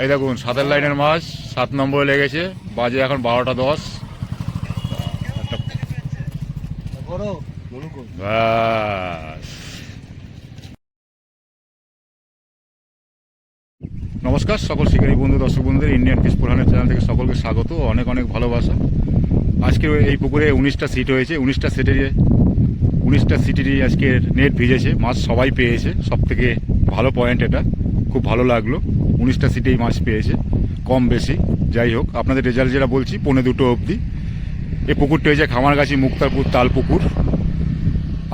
এই দেখুন, সাতের লাইনের মাছ, সাত নম্বরে লেগেছে, বাজে এখন বারোটা দশ। নমস্কার, সকল শিকারী বন্ধু, দর্শক বন্ধুদের, ইন্ডিয়ান ফিস প্রধানের চ্যানেল থেকে সকলকে স্বাগত অনেক অনেক ভালোবাসা। আজকে এই পুকুরে উনিশটা সিট হয়েছে, উনিশটা সিটের উনিশটা সিটেরই আজকে নেট ভিজেছে, মাছ সবাই পেয়েছে সব থেকে ভালো পয়েন্ট এটা। খুব ভালো লাগল। উনিশটা সিটেই মাছ পেয়েছে, কম বেশি। যাই হোক, আপনাদের রেজাল্ট যেটা বলছি, পৌনে দুটো অবধি। এই পুকুরটা হয়েছে খামারগাছি, মুক্তারপুর তাল পুকুর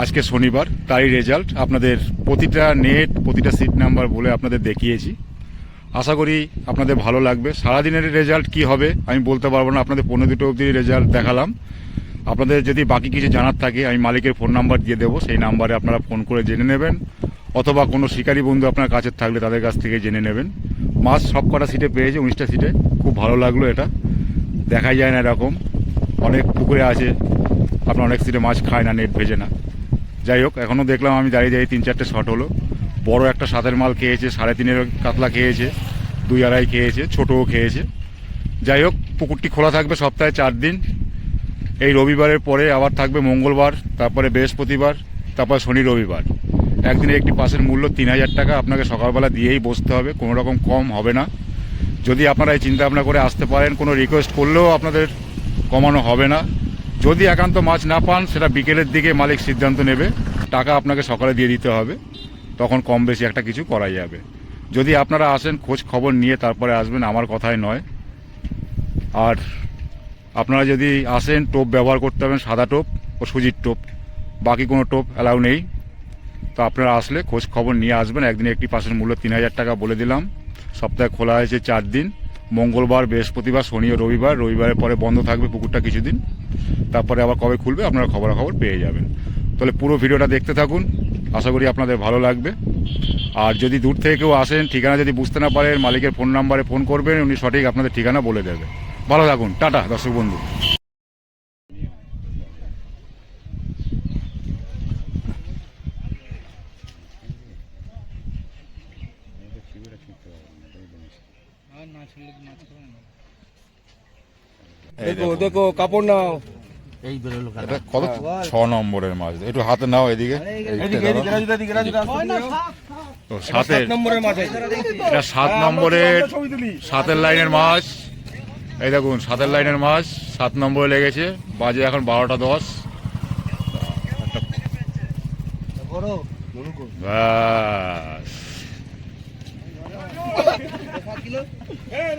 আজকে শনিবার তাই রেজাল্ট আপনাদের প্রতিটা নেট প্রতিটা সিট নাম্বার বলে আপনাদের দেখিয়েছি। আশা করি আপনাদের ভালো লাগবে। সারাদিনের রেজাল্ট কি হবে, আমি বলতে পারব না। আপনাদের পনেরো দুটো অবধি রেজাল্ট দেখালাম। আপনাদের যদি বাকি কিছু জানার থাকে, আমি মালিকের ফোন নাম্বার দিয়ে দেবো। সেই নাম্বারে আপনারা ফোন করে জেনে নেবেন। অথবা কোনো শিকারী বন্ধু আপনার কাছে থাকলে তাদের কাছ থেকে জেনে নেবেন। মাছ সব কটা সিটে পেয়েছে, উনিশটা সিটে। খুব ভালো লাগল এটা। দেখাই যায় না এরকম। অনেক পুকুরে আছে। আপনার অনেক সিটে মাছ খায় না, নেট ভেজে না। যাই হোক এখনও দেখলাম আমি দাঁড়িয়ে দাঁড়িয়ে তিন চারটে শট হলো। বড় একটা সাতের মাল খেয়েছে, সাড়ে তিনের কাতলা খেয়েছে, দুই আড়াই খেয়েছে, ছোটও খেয়েছে। যাই হোক, পুকুরটি খোলা থাকবে সপ্তাহে চার দিন। এই রবিবারের পরে আবার থাকবে মঙ্গলবার, তারপরে বৃহস্পতিবার, তারপর শনি রবিবার। একদিনের একটি পাসের মূল্য তিন হাজার টাকা আপনাকে সকালবেলা দিয়েই বসতে হবে, কোনো রকম কম হবে না। যদি আপনারা এই চিন্তা ভাবনা করে আসতে পারেন, কোনো রিকোয়েস্ট করলেও আপনাদের কমানো হবে না। যদি একান্ত মাছ না পান, সেটা বিকেলের দিকে মালিক সিদ্ধান্ত নেবে, টাকা আপনাকে সকালে দিয়ে দিতে হবে, তখন কম বেশি একটা কিছু করা যাবে। যদি আপনারা আসেন, খোঁজ খবর নিয়ে তারপরে আসবেন, আমার কথাই নয়। আর আপনারা যদি আসেন, টোপ ব্যবহার করতে হবেন সাদা টোপ ও সুজির টোপ, বাকি কোনো টোপ অ্যালাউ নেই। তো আপনারা আসলে খোঁজ খবর নিয়ে আসবেন। একদিন একটি পাশের মূল্য তিন হাজার টাকা বলে দিলাম। সপ্তাহে খোলা হয়েছে চার দিন। মঙ্গলবার, বৃহস্পতিবার, শনি ও রবিবার। রবিবারের পরে বন্ধ থাকবে পুকুরটা কিছুদিন। তারপরে আবার কবে খুলবে আপনারা খবরাখবর পেয়ে যাবেন। তাহলে পুরো ভিডিওটা দেখতে থাকুন। আশা করি আপনাদের ভালো লাগবে। আর যদি দূর থেকে কেউ আসেন, ঠিকানা যদি বুঝতে না পারেন, মালিকের ফোন নাম্বারে ফোন করবেন, উনি সঠিক আপনাদের ঠিকানা বলে দেবে। ভালো থাকুন। টাটা, দর্শক বন্ধু। দেখো। দেখো কাপড় নাও। এই বেরোলো কত? ছ নম্বরের মাছ। একটু হাতে নাও এদিকে। সাতের। সাত নম্বরের মাছ এটা সাত নম্বরের সাতের লাইনের মাছ। এই দেখুন সাতের লাইনের মাছ সাত নম্বরে লেগেছে। বাজে এখন বারোটা দশ।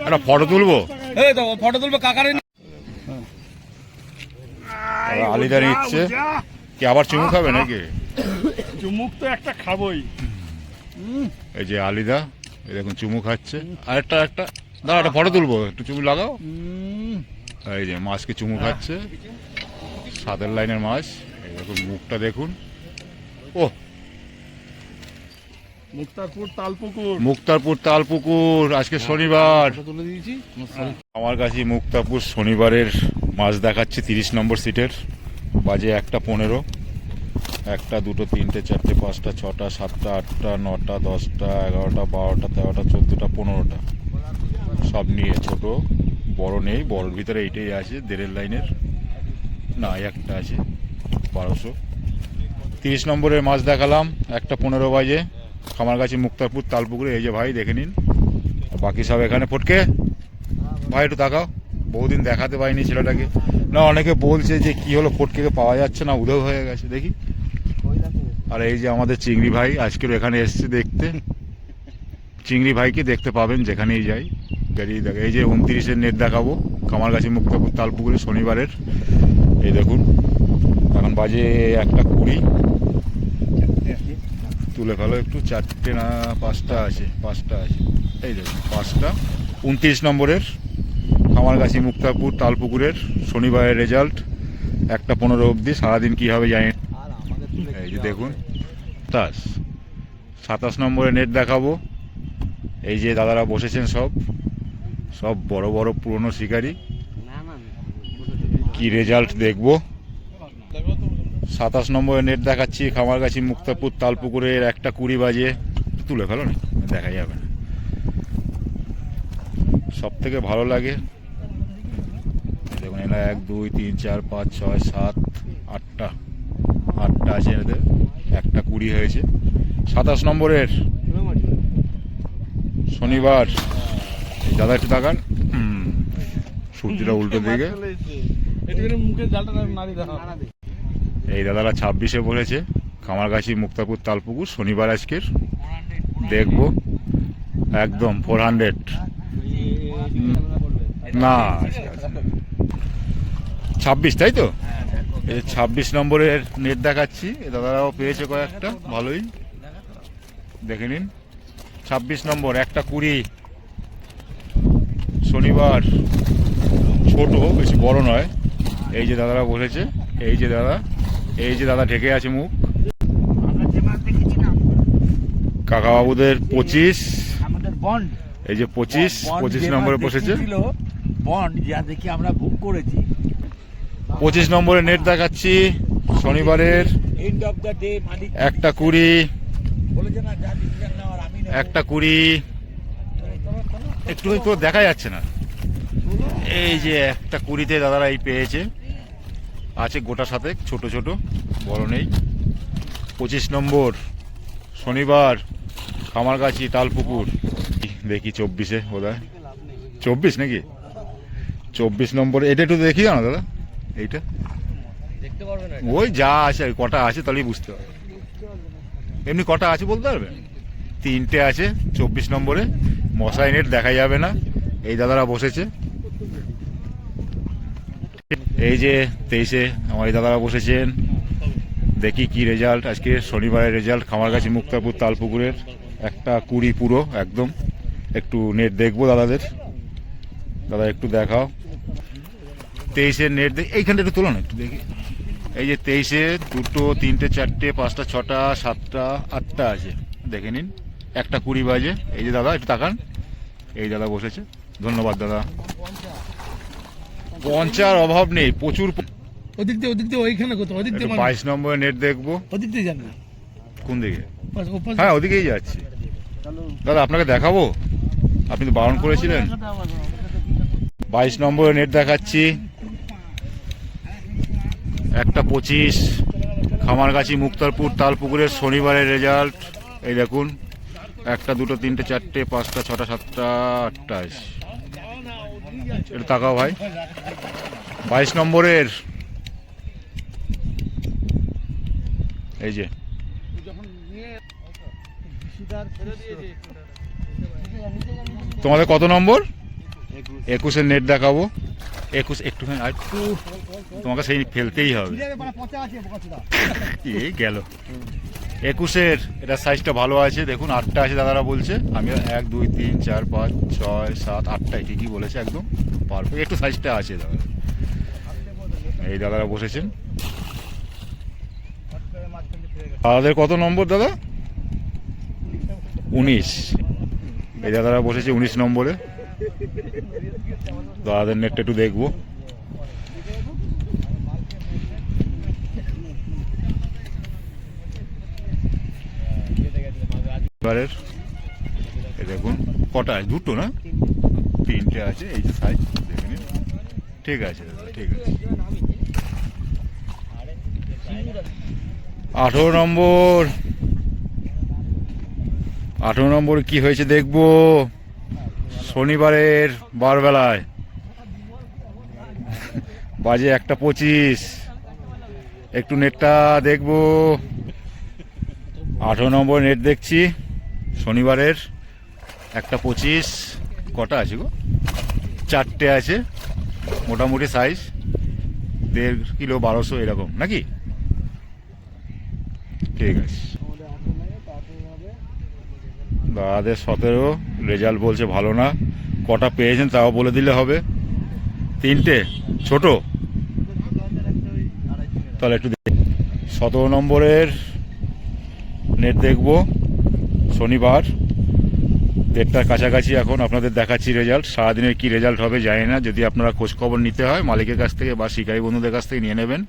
একটা ফটো তুলবো? ফটো তুলবে কাকারে আলিদা নিচ্ছে। কি আবার চুমু খাবে নাকি? চুমুক তো একটা খাবোই। এই যে আলিদা এই দেখুন চুমু খাচ্ছে। আরেকটা একটা একটা দাঁড়া একটা ফটো তুলবো একটু চুমু লাগাও। এই যে মাছকে চুমু খাচ্ছে। সাদের লাইনের মাছ। এই দেখুন মুখটা দেখুন। ও মুক্তারপুর তালপুকুর। মুক্তারপুর তালপুকুর। আজকে শনিবার। আমার কাছে মুক্তারপুর শনিবারের মাছ দেখাচ্ছে, তিরিশ নম্বর সিটের। বাজে একটা পনেরো। একটা, দুটো, তিনটে, চারটে, পাঁচটা, ছটা, সাতটা, আটটা, নটা, দশটা, এগারোটা, বারোটা, তেরোটা, চোদ্দোটা, পনেরোটা। সব নিয়ে ছোট, বড় নেই বড়োর ভিতরে এইটাই আছে, দেড়ের লাইনের। না, একটা আছে, বারোশো। তিরিশ নম্বরের মাছ দেখালাম, একটা পনেরো বাজে। খামার খামারগাছি, মুক্তারপুর, তালপুকুরে। এই যে ভাই, দেখে নিন। বাকি সব এখানে ফটকে? ভাই, একটু তাকাও। বহুদিন দেখাতে পাইনি ছেলেটাকে। না, অনেকে বলছে যে কি হলো ফটকেকে পাওয়া যাচ্ছে না, উধাও হয়ে গেছে, দেখি। আর এই যে আমাদের চিংড়ি ভাই আজকের এখানে এসছে দেখতে। চিংড়ি ভাইকে দেখতে পাবেন যেখানেই যাই। দেখে এই যে উনত্রিশের নেট দেখাবো কামারগাছি মুক্তাপুর, তালপুকুরে, শনিবারের। এই দেখুন, এখন বাজে একটা কুড়ি। তুলে ফেলো একটু, চারটে না পাঁচটা আছে পাঁচটা আছে। এই দেখুন, পাঁচটা। উনত্রিশ নম্বরের। কামারগাছি মুক্তাপুর তালপুকুরের শনিবারের রেজাল্ট একটা পনেরো অবধি সারাদিন কী হবে জানি এই যে দেখুন। সাতাশ। সাতাশ নম্বরে নেট দেখাবো। এই যে দাদারা বসেছেন সব। সব বড় বড় পুরনো শিকারি। কি রেজাল্ট দেখব? সাতাশ নম্বরে নেট দেখাচ্ছি খামারগাছি মুক্তাপুর তালপুকুরের একটা কুড়ি বাজে। তুলে ফেলো না দেখা যাবে না। সব থেকে ভালো লাগে দেখুন, এরা এক, দুই, তিন, চার, পাঁচ, ছয়, সাত, আটটা। আটটা আছে এদের। একটা কুড়ি হয়েছে। সাতাশ নম্বরের শনিবার। দাদা, একটু তাকান। সূর্যটা উল্টো দিকে। এই দাদারা ছাব্বিশে বলেছে, কামারগাছি, মুক্তাপুর, তালপুকুর, শনিবার আজকের। দেখব। একদম ফোর হান্ড্রেড না ছাব্বিশ তাই তো? এই ছাব্বিশ নম্বরের নেট দেখাচ্ছি। এ দাদারাও পেয়েছে কয়েকটা ভালোই। দেখে নিন। ছাব্বিশ নম্বর একটা কুড়ি। শনিবার ছোট বেশি বড় নয়। এই যে দাদারা বলেছে এই যে দাদা এই যে দাদা ঢেকে আছে মুখ। কাকাবাবুদের পঁচিশ। বন্ড এই যে পঁচিশ পঁচিশ নম্বরে বসেছে। বন্ড যা দেখি আমরা বুক করেছি পঁচিশ নম্বরে নেট দেখাচ্ছি। শনিবারের একটা কুড়ি। একটা কুড়ি। একটু তো দেখা যাচ্ছে না। এই যে একটা কুড়িতে দাদারা এই পেয়েছে। আছে গোটা সাথে ছোট ছোট, বড় নেই। পঁচিশ নম্বর, শনিবার কামারগাছি তালপুকুর। দেখি চব্বিশে বোধ হয় চব্বিশ নাকি? চব্বিশ নম্বর, এটা একটু দেখি না দাদা। এইটা? দেখতে পারবে ওই যা আছে কটা আছে তাহলেই বুঝতে হবে। এমনি কটা আছে বলতে পারবেন তিনটে আছে চব্বিশ নম্বরে। মশাই নেট দেখা যাবে না। এই দাদারা বসেছে। এই যে তেইশে আমার এই দাদারা বসেছেন। দেখি কি রেজাল্ট আজকে শনিবারের রেজাল্ট খামারগাছি মুক্তাপুর তালপুকুরের। একটা কুড়ি পুরো একদম। একটু নেট দেখব দাদাদের। দাদা একটু দেখাও। তেইশের নেট দেখ এইখানটা একটু তোলো না একটু দেখি। এই যে তেইশে দুটো তিনটে চারটে পাঁচটা ছটা সাতটা আটটা আছে। দেখে নিন একটা কুড়ি বাজে। এই যে দাদা একটু তাকান। এই দাদা বসেছে। ধন্যবাদ দাদা। পঞ্চার অভাব নেই প্রচুর ওদিক দিয়ে ওদিক দিয়ে ওইখানে কোথাও ওদিক দিয়ে বাইশ নম্বরের নেট দেখব। ওদিক দিয়ে যান না। কোন দিকে? হ্যাঁ ওদিকেই যাচ্ছি। দাদা আপনাকে দেখাবো? আপনি তো বারণ করেছিলেন। বাইশ নম্বরে নেট দেখাচ্ছি। একটা পঁচিশ, খামারগাছি, মুক্তারপুর তালপুকুরের শনিবারের রেজাল্ট এই দেখুন, একটা, দুটো, তিনটে, চারটে, পাঁচটা, ছটা, সাতটা, আটটাইশ। একটু তাকাও ভাই। বাইশ নম্বরের। এই যে। তোমাদের কত নম্বর? একুশের নেট দেখাবো। একুশ, একটুখানি, আর একটু তোমাকে সেই ফেলতেই হবে। এই গেল। একুশের, এটা সাইজটা ভালো আছে। দেখুন, আটটা আছে দাদারা বলছে। আমি এক, দুই, তিন, চার, পাঁচ, ছয়, সাত আটটাই ঠিকই বলেছে একদম। পারফেক্ট একটু সাইজটা আছে দাদা। এই দাদারা বসেছেন। দাদাদের কত নম্বর দাদা? উনিশ। এই দাদারা বসেছে উনিশ নম্বরে। দাদাদের নেটটা একটু দেখব। এবারের দেখুন, কটা আছে? দুটো না? তিনটে আছে, এই যে সাইজ দেখে নিন। ঠিক আছে, দাদা, ঠিক আছে। আঠেরো নম্বর। আঠেরো নম্বর কি হয়েছে দেখব? শনিবারের বারবেলায়। বাজে একটা পঁচিশ। একটু নেটটা দেখব। আঠেরো নম্বর নেট দেখছি। শনিবারের একটা পঁচিশ। কটা আছে গো? চারটে আছে। মোটামুটি সাইজ দেড় কিলো বারোশো এরকম, নাকি? ঠিক আছে। দাদাদের সতেরো। রেজাল্ট বলছে ভালো না। কটা পেয়েছেন তাও বলে দিলে হবে। তিনটে? ছোট? তাহলে একটু। সতেরো নম্বরের নেট দেখব। শনিবার। দেড়টার কাছাকাছি এখন আপনাদের দেখাচ্ছি রেজাল্ট। সারাদিনের কি রেজাল্ট হবে জানি না। যদি আপনারা খোঁজখবর নিতে হয়, মালিকের কাছ থেকে বা শিকারী বন্ধুদের কাছ থেকে নিয়ে নেবেন।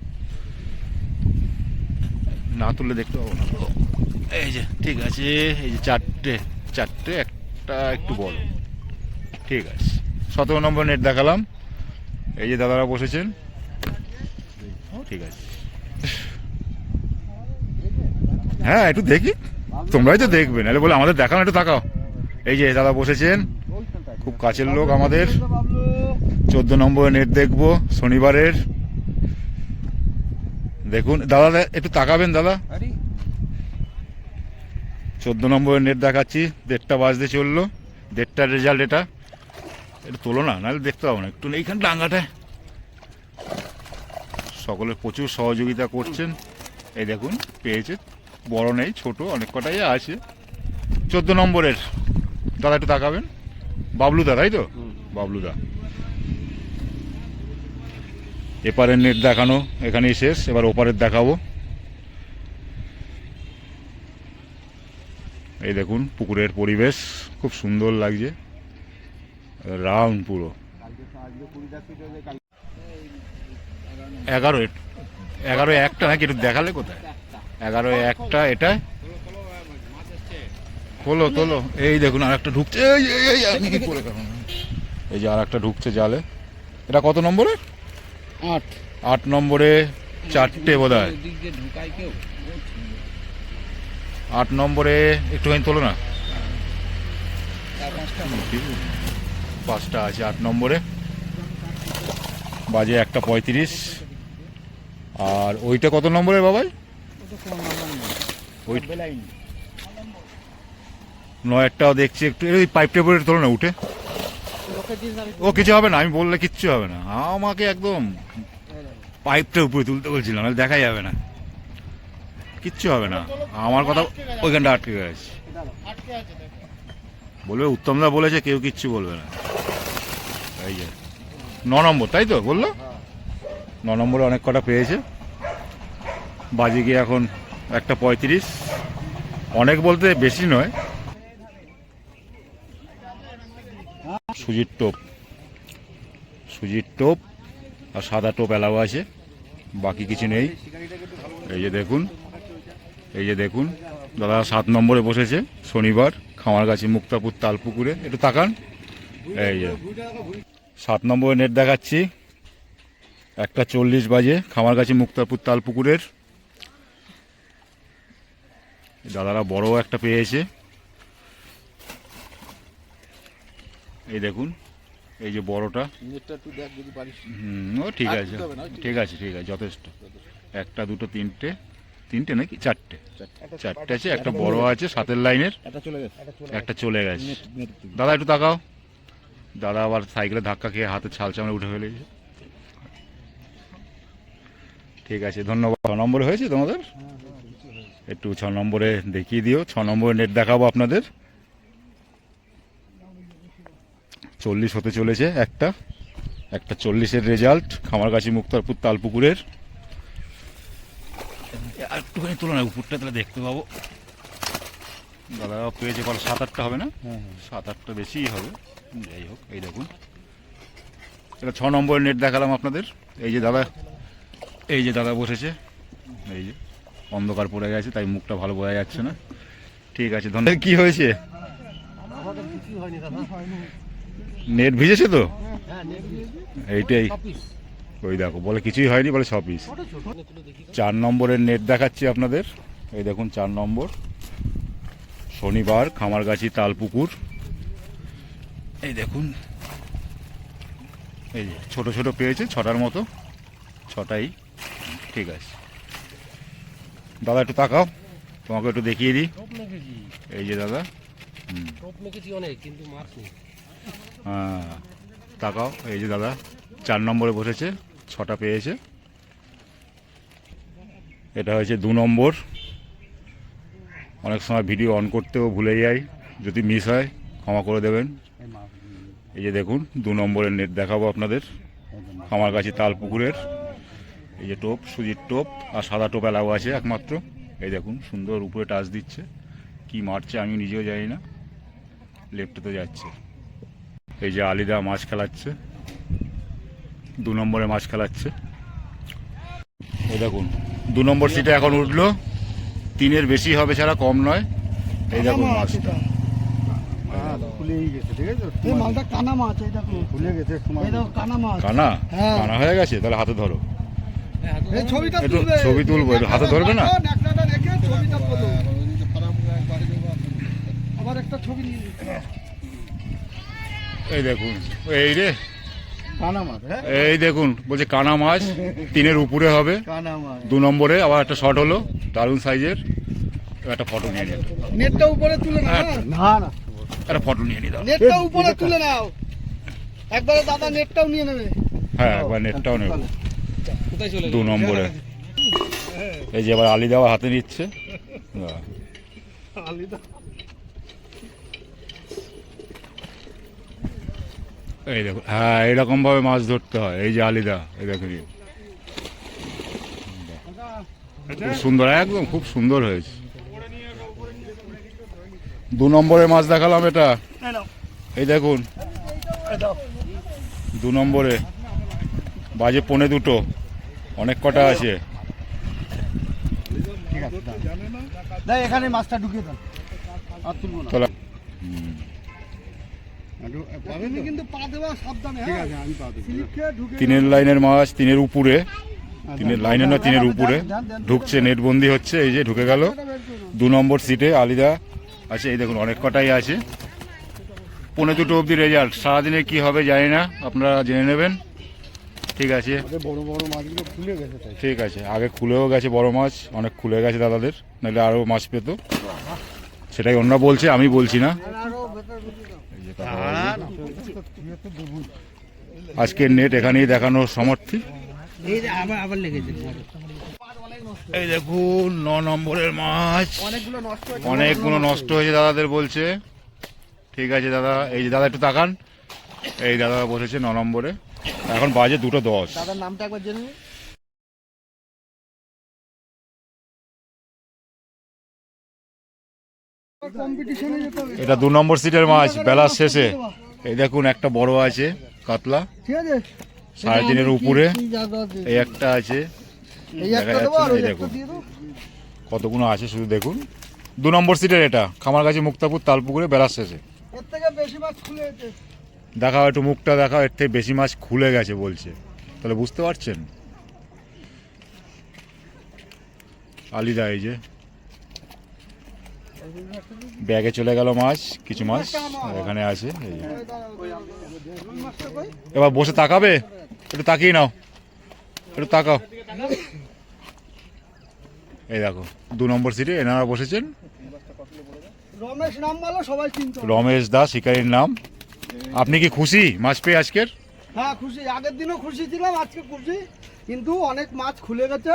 না তুললে দেখতে পাবো না। এই যে, ঠিক আছে। এই যে চারটে চারটে একটা একটু বড় ঠিক আছে। সতেরো নম্বর নেট দেখালাম। এই যে দাদারা বসেছেন। ঠিক আছে। হ্যাঁ একটু দেখি। তোমরাই তো দেখবে। নাহলে বলে আমাদের দেখানো একটু তাকাও। এই যে দাদা বসেছেন। খুব কাছের লোক আমাদের। চোদ্দ নম্বরের নেট দেখব শনিবারের। দেখুন, দাদা, একটু তাকাবেন, দাদা। চোদ্দ নম্বরের নেট দেখাচ্ছি। দেড়টা বাজতে চলল। দেড়টার রেজাল্ট এটা। একটু তোলো না নাহলে দেখতে পাবো না। একটু এইখান ডাঙ্গাটায় সকলে প্রচুর সহযোগিতা করছেন। এই দেখুন পেয়েছে। বড় নেই ছোট অনেক কটাই আছে। চোদ্দ নম্বরের। দাদা একটু তাকাবেন। বাবলুদা তাই তো? বাবলুদা এপারের নেট দেখানো এখানেই শেষ। এবার ওপারের দেখাবো। এই দেখুন পুকুরের পরিবেশ খুব সুন্দর লাগছে। রাউন্ড পুরো। এগারো এগারো একটা নাকি একটু দেখালে কোথায়? এগারো একটা এটা। তোলো তোলো। এই দেখুন আর একটা ঢুকছে। এই যে আর একটা ঢুকছে জালে। এটা কত নম্বরে? আট। আট নম্বরে চারটে বোধ হয় দিক দিয়ে ঢুকায় কেউ আট নম্বরে একটুখানি তোলো না। পাঁচটা আছে আট নম্বরে। বাজে একটা পঁয়ত্রিশ। আর ওইটা কত নম্বরে বাবাই? ওই নয়েরটাও দেখছি একটু। এই পাইপটা পরে তোলো না উঠে। ও, কিছু হবে না, আমি বললে কিচ্ছু হবে না। আমাকে একদম পাইপটা উপরে তুলতে বলছিলাম নাহলে দেখা যাবে না। কিচ্ছু হবে না। আমার কথা ওইখানটা আটকে গেছে। বলবে, উত্তমদা বলেছে, কেউ কিচ্ছু বলবে না। এই যে, ন নম্বর, তাই তো বলল? ন নম্বরে অনেক কটা পেয়েছে। বাজে গিয়ে এখন একটা পঁয়ত্রিশ। অনেক বলতে বেশি নয়। সুজির টোপ। সুজির টোপ আর সাদা টোপ এলাও আছে। বাকি কিছু নেই। এই যে দেখুন। এই যে দেখুন দাদা সাত নম্বরে বসেছে শনিবার খামারগাছি মুক্তাপুর তালপুকুরে। একটু তাকান। এই যে সাত নম্বরে নেট দেখাচ্ছি। একটা চল্লিশ বাজে খামারগাছি মুক্তাপুর তালপুকুরের। দাদারা বড় একটা পেয়েছে। এই দেখুন এই যে বড়টা। হুম ও ঠিক আছে। ঠিক আছে ঠিক আছে যথেষ্ট। একটা দুটো তিনটে। তিনটে নাকি? চারটে। চারটে। আছে একটা বড় আছে সাতের লাইনের। এটা চলে গেছে। একটা চলে গেছে। দাদা একটু তাকাও। দাদা আবার সাইকেলে ধাক্কা খেয়ে হাতে ছাল চামড়ে উঠে ফেলেছে। ঠিক আছে ধন্যবাদ। ছ নম্বরে হয়েছে তোমাদের? একটু ছ নম্বরে দেখিয়ে দিও। ছ নম্বরে নেট দেখাবো আপনাদের। চল্লিশ হতে চলেছে একটা। একটা চল্লিশের রেজাল্ট খামারগাছি মুক্তারপুর তালপুকুরের। আর একটুখানি তুলনা উপরটা তাহলে দেখতে পাবো। দাদা পেয়েছে কল সাত আটটা হবে না? সাত আটটা বেশিই হবে। যাই হোক এই দেখুন। এটা ছ নম্বরের নেট দেখালাম আপনাদের। এই যে দাদা এই যে দাদা বসেছে। এই যে অন্ধকার পড়ে গেছে তাই মুখটা ভালো বোঝা যাচ্ছে না। ঠিক আছে ধন্যবাদ। কি হয়েছে? নেট ভিজেছে তো? এইটাই। ওই দেখো বলে কিছুই হয়নি বলে ছ পিস চার নম্বরের নেট দেখাচ্ছি আপনাদের। এই দেখুন চার নম্বর। শনিবার খামারগাছি তালপুকুর। এই দেখুন। এই যে ছোট ছোট পেয়েছে ছটার মতো। ছটাই। ঠিক আছে। দাদা একটু তাকাও। তোমাকে একটু দেখিয়ে দিই। এই যে দাদা। হ্যাঁ। তাকাও। এই যে দাদা চার নম্বরে বসেছে। ছটা পেয়েছে। এটা হয়েছে দু নম্বর। অনেক সময় ভিডিও অন করতেও ভুলে যাই। যদি মিস হয়, ক্ষমা করে দেবেন। এই যে দেখুন, দু নম্বরের নেট দেখাবো আপনাদের। আমার কাছে তাল পুকুরের এই যে টোপ, সুজির টোপ আর সাদা টোপ এলাও আছে একমাত্র। এই দেখুন, সুন্দর উপরে টাচ দিচ্ছে। কি মারছে আমি নিজেও জানি না। লেফটে তো যাচ্ছে। এই যে আলিদা মাছ খেলাচ্ছে। দু নম্বরে মাছ খেলাচ্ছে। এই দেখুন দু নম্বর সিটে এখন উঠল। তিনের বেশি হবে ছাড়া কম নয়। এই দেখুন মাছটা। ফুলেই গেছে ঠিক আছে? এই কানা মাছ এই দেখো ফুলে গেছে সময় এই দেখো কানা হ্যাঁ। কানা হয়ে গেছে? তাহলে হাতে ধরো। হ্যাঁ, হাতে এই ছবিটা একটু ছবি তুলবো, একটু হাতে ধরবে না? এই দেখুন এই রে। হ্যাঁ এই দেখুন বলছে কানা মাছ তিনের উপরে হবে দু নম্বরে আবার একটা শট হলো দারুণ সাইজের একটা ফটো নিয়ে নিন নেটটা উপরে তুলে নাও হ্যাঁ। হ্যাঁ? না না। একটা ফটো নিয়ে নিয়ে দাও। নেটটা উপরে তুলে নাও। একবারে দাদা নেটটাও নিয়ে নেবে। হ্যাঁ একবার নেটটাও নেব। দু নম্বরে। এই যে এবার আলি দেওয়া হাতে নিচ্ছে। বাহ। এই দেখো হ্যাঁ এরকম ভাবে মাছ ধরতে হয় এই যে আলিদা এই খুব সুন্দর একদম খুব সুন্দর হয়েছে। দু নম্বরে মাছ দেখালাম এটা। এই দেখুন। দু নম্বরে। বাজে পনে দুটো অনেক কটা আছে। এখানে মাছটা ঢুকিয়ে দাও। আর তুলবো না। তিনের লাইনের মাছ তিনের উপরে। তিনের লাইনের না তিনের উপরে। ঢুকছে নেটবন্দি হচ্ছে এই যে ঢুকে গেল। দু নম্বর সিটে আলিদা আছে এই দেখুন অনেক কটাই আছে। পনেরো দুটো অবধি রেজাল্ট সারাদিনে কি হবে জানি না আপনারা জেনে নেবেন। ঠিক আছে। বড় বড় মাছগুলো ফুলে গেছে ঠিক আছে আগে খুলেও গেছে বড় মাছ অনেক খুলে গেছে দাদাদের নাহলে আরও মাছ পেত। সেটাই অন্য বলছে আমি বলছি না। আজকের নেট এখানেই দেখানোর সমর্থী। এই দেখুন ন নম্বরের মাছ। অনেকগুলো নষ্ট হয়েছে। অনেকগুলো নষ্ট হয়েছে দাদাদের বলছে। ঠিক আছে দাদা এই যে দাদা একটু তাকান। এই দাদা বসেছে ন নম্বরে। এখন বাজে দুটো দশ। দাদার নামটা একবার জেনে এটা দু নম্বর সিটের মাছ বেলার শেষে। এই দেখুন একটা বড় আছে কাতলা। ঠিক আছে? সাড়ে তিনের উপরে? এই একটা আছে। দেখা যাচ্ছে। আর না, ওই এই দেখুন। কতগুলো আছে শুধু দেখুন। দু নম্বর সিটের এটা খামারগাছি মুক্তাপুর তালপুকুরে বেলার শেষে। দেখাও একটু মুখটা দেখাও এর থেকে বেশি মাছ খুলে গেছে বলছে। তাহলে বুঝতে পারছেন? আলিদা এই যে। ব্যাগে চলে গেল মাছ কিছু মাছ আর এখানে আছে এবার বসে তাকাবে? একটু তাকিয়ে নাও। একটু তাকাও। এই দেখো দু নম্বর সিটে এনারা বসেছেন। রমেশ নাম বলো সবাই চিনতে রমেশ দাস শিকারীর নাম। আপনি কি খুশি মাছ পেয়ে আজকের? হ্যাঁ খুশি। আগের দিনও খুশি ছিলাম আজকে খুশি। কিন্তু অনেক মাছ খুলে গেছে।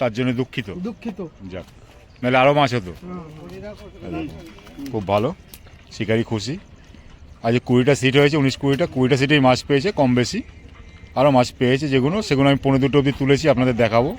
তার জন্য দুঃখিত। দুঃখিত। যাক। নাহলে আরও মাছ হতো। খুব ভালো শিকারি খুশি। আজ কুড়িটা সিট হয়েছে, উনিশ কুড়িটা কুড়িটা সিটেই মাছ পেয়েছে, কম বেশি। আরও মাছ পেয়েছে যেগুলো, সেগুলো আমি পনেরো দুটো অবধি তুলেছি, আপনাদের দেখাবো।